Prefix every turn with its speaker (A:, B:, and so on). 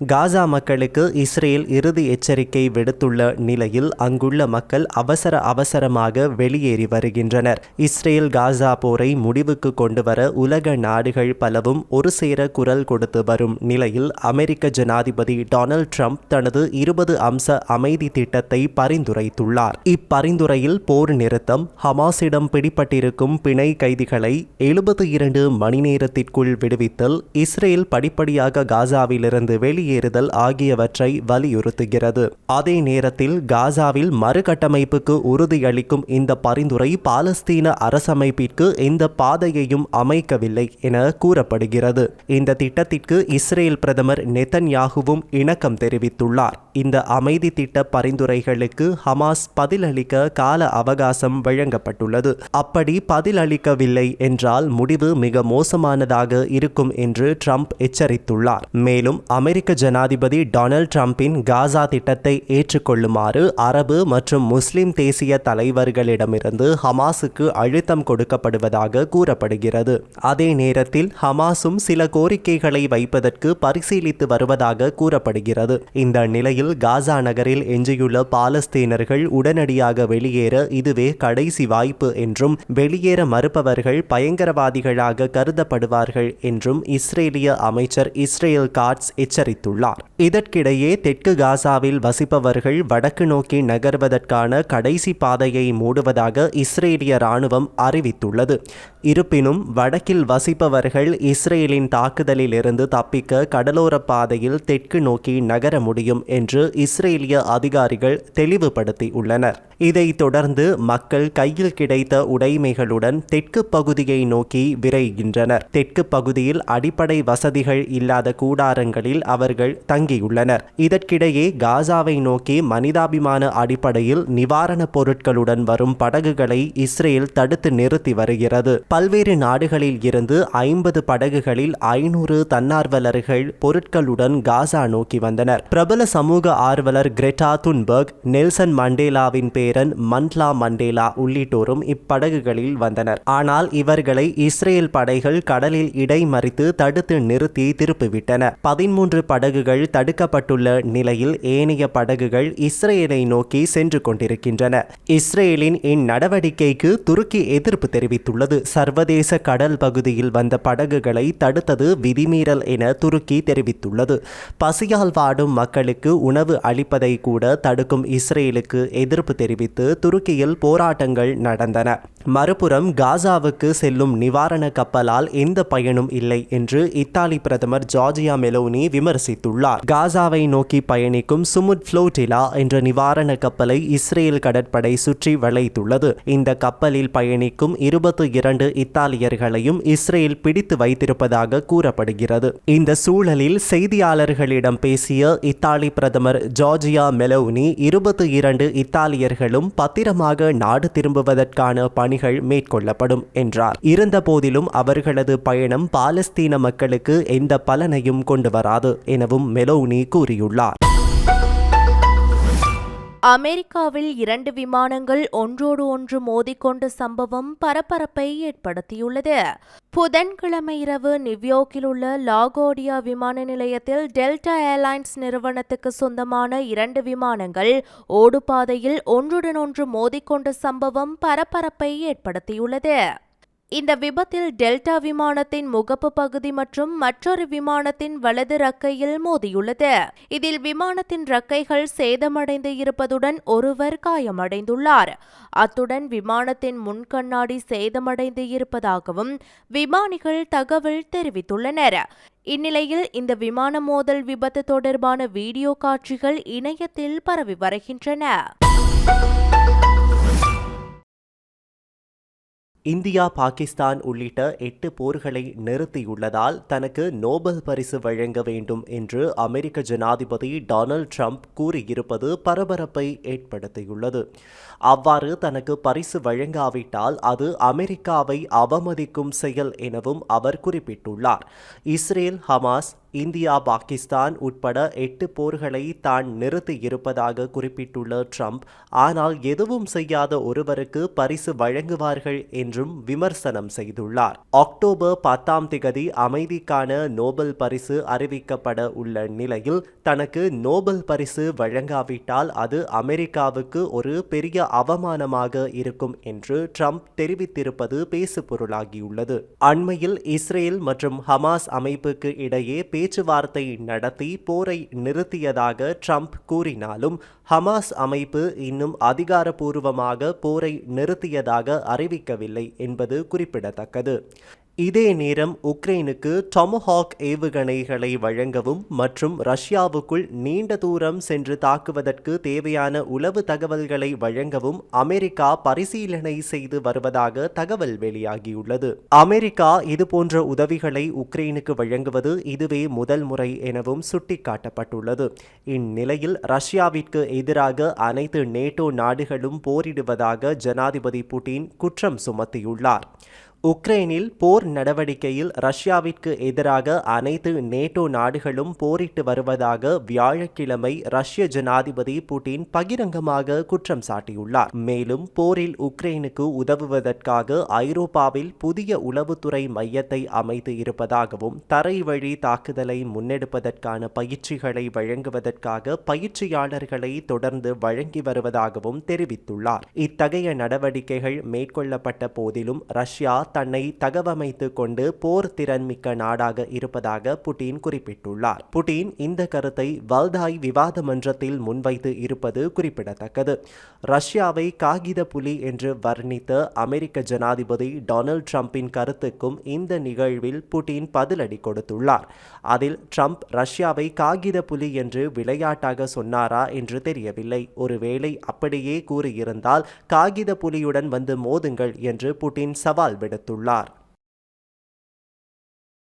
A: காசா மக்களுக்கு இஸ்ரேல் இறுதி எச்சரிக்கை விடுத்துள்ள நிலையில் அங்குள்ள மக்கள் அவசர அவசரமாக வெளியேறி வருகின்றனர். இஸ்ரேல் காசா போரை முடிவுக்கு கொண்டுவர உலக நாடுகள் பலவும் ஒரு சேர குரல் கொடுத்து வரும் நிலையில் அமெரிக்க ஜனாதிபதி டொனால்ட் ட்ரம்ப் தனது இருபது அம்ச அமைதி திட்டத்தை பரிந்துரைத்துள்ளார். இப்பரிந்துரையில் போர் நிறுத்தம் ஹமாஸிடம் பிடிபட்டிருக்கும் பிணை கைதிகளை எழுபத்தி இரண்டு மணி நேரத்திற்குள் விடுவித்தல் இஸ்ரேல் படிப்படியாக காசாவிலிருந்து வெளியேறுதல் ஆகியவற்றை வலியுறுத்துகிறது. அதே நேரத்தில் காசாவில் மறுகட்டமைப்புக்கு உறுதியளிக்கும் இந்த பரிந்துரை பாலஸ்தீன அரசமைப்பிற்கு இந்த பாதையையும் அமைக்கவில்லை என கூறப்படுகிறது. இந்த திட்டத்திற்கு இஸ்ரேல் பிரதமர் நெத்தன்யாகுவும் இணக்கம் தெரிவித்துள்ளார். இந்த அமைதி திட்ட பரிந்துரைகளுக்கு ஹமாஸ் பதிலளிக்க கால அவகாசம் வழங்கப்பட்டுள்ளது. அப்படி பதிலளிக்கவில்லை என்றால் முடிவு மிக மோசமானதாக இருக்கும் என்று ட்ரம்ப் எச்சரித்துள்ளார். மேலும் அமெரிக்க ஜனாதிபதி டொனால்ட் ட்ரம்பின் காசா திட்டத்தை ஏற்றுக்கொள்ளுமாறு அரபு மற்றும் முஸ்லிம் தேசிய தலைவர்களிடமிருந்து ஹமாஸுக்கு அழுத்தம் கொடுக்கப்படுவதாக கூறப்படுகிறது. அதே நேரத்தில் ஹமாஸும் சில கோரிக்கைகளை வைப்பதற்கு பரிசீலித்து வருவதாக கூறப்படுகிறது. இந்த நிலையில் காசா நகரில் எஞ்சியுள்ள பாலஸ்தீனர்கள் உடனடியாக வெளியேற இதுவே கடைசி வாய்ப்பு என்றும் வெளியேற மறுப்பவர்கள் பயங்கரவாதிகளாக கருதப்படுவார்கள் என்றும் இஸ்ரேலிய அமைச்சர் இஸ்ரேல் காட்ஸ் எச்சரித்துள்ளார். இதற்கிடையே தெற்கு காசாவில் வசிப்பவர்கள் வடக்கு நோக்கி நகர்வதற்கான கடைசி பாதையை மூடுவதாக இஸ்ரேலிய ராணுவம் அறிவித்துள்ளது. இருப்பினும் வடக்கில் வசிப்பவர்கள் இஸ்ரேலின் தாக்குதலில் இருந்து தப்பிக்க கடலோர பாதையில் தெற்கு நோக்கி நகர முடியும் என்று இஸ்ரேலிய அதிகாரிகள் தெளிவுபடுத்தியுள்ளனர். இதைத் தொடர்ந்து மக்கள் கையில் கிடைத்த உடைமைகளுடன் தெற்கு பகுதியை நோக்கி விரைகின்றனர். தெற்கு பகுதியில் அடிப்படை வசதிகள் இல்லாத கூடாரங்களில் அவர்கள் தங்கியுள்ளனர். இதற்கிடையே காசாவை நோக்கி மனிதாபிமான அடிப்படையில் நிவாரணப் பொருட்களுடன் வரும் படகுகளை இஸ்ரேல் தடுத்து நிறுத்தி வருகிறது. பல்வேறு நாடுகளில் இருந்து ஐம்பது படகுகளில் ஐநூறு தன்னார்வலர்கள் பொருட்களுடன் காசா நோக்கி வந்தனர். பிரபல சமூக ஆர்வலர் கிரெட்டா துன்பர்க் நெல்சன் மண்டேலாவின் பேரன் மண்ட்லா மண்டேலா உள்ளிட்டோரும் இப்படகுகளில் வந்தனர். ஆனால் இவர்களை இஸ்ரேல் படைகள் கடலில் இடைமறித்து தடுத்து நிறுத்தி திருப்பிவிட்டன. பதிமூன்று படகுகள் தடுக்கப்பட்டுள்ள நிலையில் ஏனைய படகுகள் இஸ்ரேலை நோக்கி சென்று கொண்டிருக்கின்றன. இஸ்ரேலின் இந்நடவடிக்கைக்கு துருக்கி எதிர்ப்பு தெரிவித்துள்ளது. சர்வதேச கடல் பகுதியில் வந்த படகுகளை தடுத்தது விதிமீறல் என துருக்கி தெரிவித்துள்ளது. பசியால் வாடும் மக்களுக்கு உணவு அளிப்பதை கூட தடுக்கும் இஸ்ரேலுக்கு எதிர்ப்பு தெரிவித்து துருக்கியில் போராட்டங்கள் நடந்தன. மறுபுறம் காசாவுக்கு செல்லும் நிவாரண கப்பலால் எந்த பயனும் இல்லை என்று இத்தாலி பிரதமர் ஜார்ஜியா மெலோனி விமர்சித்துள்ளார். காசாவை நோக்கி பயணிக்கும் சுமுத் ஃப்ளோட்டிலா என்ற நிவாரண கப்பலை இஸ்ரேல் கடற்படை சுற்றி வளைத்துள்ளது. இந்த கப்பலில் பயணிக்கும் இருபத்தி இரண்டு இத்தாலியர்களையும் இஸ்ரேல் பிடித்து வைத்திருப்பதாக கூறப்படுகிறது. இந்த சூழலில் செய்தியாளர்களிடம் பேசிய இத்தாலி பிரதமர் ஜார்ஜியா மெலோனி இருபத்தி இரண்டு இத்தாலியர்களும் பத்திரமாக நாடு திரும்புவதற்கான பணி பணிகள் மேற்கொள்ளப்படும் என்றார். இருந்தபோதிலும் அவர்களது பயணம் பாலஸ்தீன மக்களுக்கு எந்த பலனையும் கொண்டு வராது எனவும் மெலோனி கூறியுள்ளார்.
B: அமெரிக்காவில் இரண்டு விமானங்கள் ஒன்றோடு ஒன்று மோதிக்கொண்ட சம்பவம் பரபரப்பை ஏற்படுத்தியுள்ளது. புதன்கிழமை இரவு நியூயார்க்கில் உள்ள லாகோடியா விமான நிலையத்தில் டெல்டா ஏர்லைன்ஸ் நிறுவனத்துக்கு சொந்தமான இரண்டு விமானங்கள் ஓடுபாதையில் ஒன்றுடன் ஒன்று மோதிக்கொண்ட சம்பவம் பரபரப்பை ஏற்படுத்தியுள்ளது. இந்த விபத்தில் டெல்டா விமானத்தின் முகப்பு பகுதி மற்றும் மற்றொரு விமானத்தின் வலது ரக்கையில் மோதியுள்ளது. இதில் விமானத்தின் ரக்கைகள் சேதமடைந்து இருப்பதுடன் ஒருவர் காயமடைந்துள்ளார். அத்துடன் விமானத்தின் முன்கண்ணாடி சேதமடைந்து இருப்பதாகவும் விமானிகள் தகவல் தெரிவித்துள்ளனர். இந்நிலையில் இந்த விமான மோதல் விபத்து தொடர்பான வீடியோ காட்சிகள் இணையத்தில் பரவி வருகின்றன.
A: இந்தியா பாகிஸ்தான் உள்ளிட்ட எட்டு போர்களை நிறுத்தியுள்ளதால் தனக்கு நோபல் பரிசு வழங்க வேண்டும் என்று அமெரிக்க ஜனாதிபதி டொனால்ட் ட்ரம்ப் கூறியிருப்பது பரபரப்பை ஏற்படுத்தியுள்ளது. அவ்வாறு தனக்கு பரிசு வழங்காவிட்டால் அது அமெரிக்காவை அவமதிக்கும் செயல் எனவும் அவர் குறிப்பிட்டுள்ளார். இஸ்ரேல் ஹமாஸ் இந்தியா பாகிஸ்தான் உட்பட எட்டு போர்களை தான் நிறுத்தியிருப்பதாக குறிப்பிட்டுள்ள ட்ரம்ப் ஆனால் எதுவும் செய்யாத ஒருவருக்கு பரிசு வழங்குவார்கள் என்றும் விமர்சனம் செய்துள்ளார். அக்டோபர் பத்தாம் திகதி அமைதிக்கான நோபல் பரிசு அறிவிக்கப்பட உள்ள நிலையில் தனக்கு நோபல் பரிசு வழங்காவிட்டால் அது அமெரிக்காவுக்கு ஒரு பெரிய அவமானமாக இருக்கும் என்று ட்ரம்ப் தெரிவித்திருப்பது பேசுபொருளாகியுள்ளது. அண்மையில் இஸ்ரேல் மற்றும் ஹமாஸ் அமைப்புக்கு இடையே பேச்சுவார்த்தை நடத்தி போரை நிறுத்தியதாக ட்ரம்ப் கூறினாலும் ஹமாஸ் அமைப்பு இன்னும் அதிகாரப்பூர்வமாக போரை நிறுத்தியதாக அறிவிக்கவில்லை என்பது குறிப்பிடத்தக்கது. இதே நேரம் உக்ரைனுக்கு டொமஹாக் ஏவுகணைகளை வழங்கவும் மற்றும் ரஷ்யாவுக்குள் நீண்ட தூரம் சென்று தாக்குவதற்கு தேவையான உளவு தகவல்களை வழங்கவும் அமெரிக்கா பரிசீலனை செய்து வருவதாக தகவல் வெளியாகியுள்ளது. அமெரிக்கா இதுபோன்ற உதவிகளை உக்ரைனுக்கு வழங்குவது இதுவே முதல் முறை எனவும் சுட்டிக்காட்டப்பட்டுள்ளது. இந்நிலையில் ரஷ்யாவிற்கு எதிராக அனைத்து நேட்டோ நாடுகளும் போரிடுவதாக ஜனாதிபதி புட்டின் குற்றம் சுமத்தியுள்ளார். உக்ரைனில் போர் நடவடிக்கையில் ரஷ்யாவிற்கு எதிராக அனைத்து நேட்டோ நாடுகளும் போரிட்டு வருவதாக வியாழக்கிழமை ரஷ்ய ஜனாதிபதி புட்டின் பகிரங்கமாக குற்றம் சாட்டியுள்ளார். மேலும் போரில் உக்ரைனுக்கு உதவுவதற்காக ஐரோப்பாவில் புதிய உளவுத்துறை மையத்தை அமைத்து இருப்பதாகவும் தரை வழி தாக்குதலை முன்னெடுப்பதற்கான பயிற்சிகளை வழங்குவதற்காக பயிற்சியாளர்களை தொடர்ந்து வழங்கி வருவதாகவும் தெரிவித்துள்ளார். இத்தகைய நடவடிக்கைகள் மேற்கொள்ளப்பட்ட போதிலும் ரஷ்யா தன்னை தகவமைத்துக் கொண்டு போர் திறன்மிக்க நாடாக இருப்பதாக புட்டின் குறிப்பிட்டுள்ளார். புட்டின் இந்த கருத்தை வல்தாய் விவாத மன்றத்தில் முன்வைத்து இருப்பது குறிப்பிடத்தக்கது. ரஷ்யாவை காகித புலி என்று வர்ணித்த அமெரிக்க ஜனாதிபதி டொனால்ட் ட்ரம்பின் கருத்துக்கும் இந்த நிகழ்வில் புட்டின் பதிலடி கொடுத்துள்ளார். அதில் ட்ரம்ப் ரஷ்யாவை காகித புலி என்று விளையாட்டாக சொன்னாரா என்று தெரியவில்லை. ஒருவேளை அப்படியே கூறியிருந்தால் காகித புலியுடன் வந்து மோதுங்கள் என்று புட்டின் சவால் தெரிவித்துள்ளார்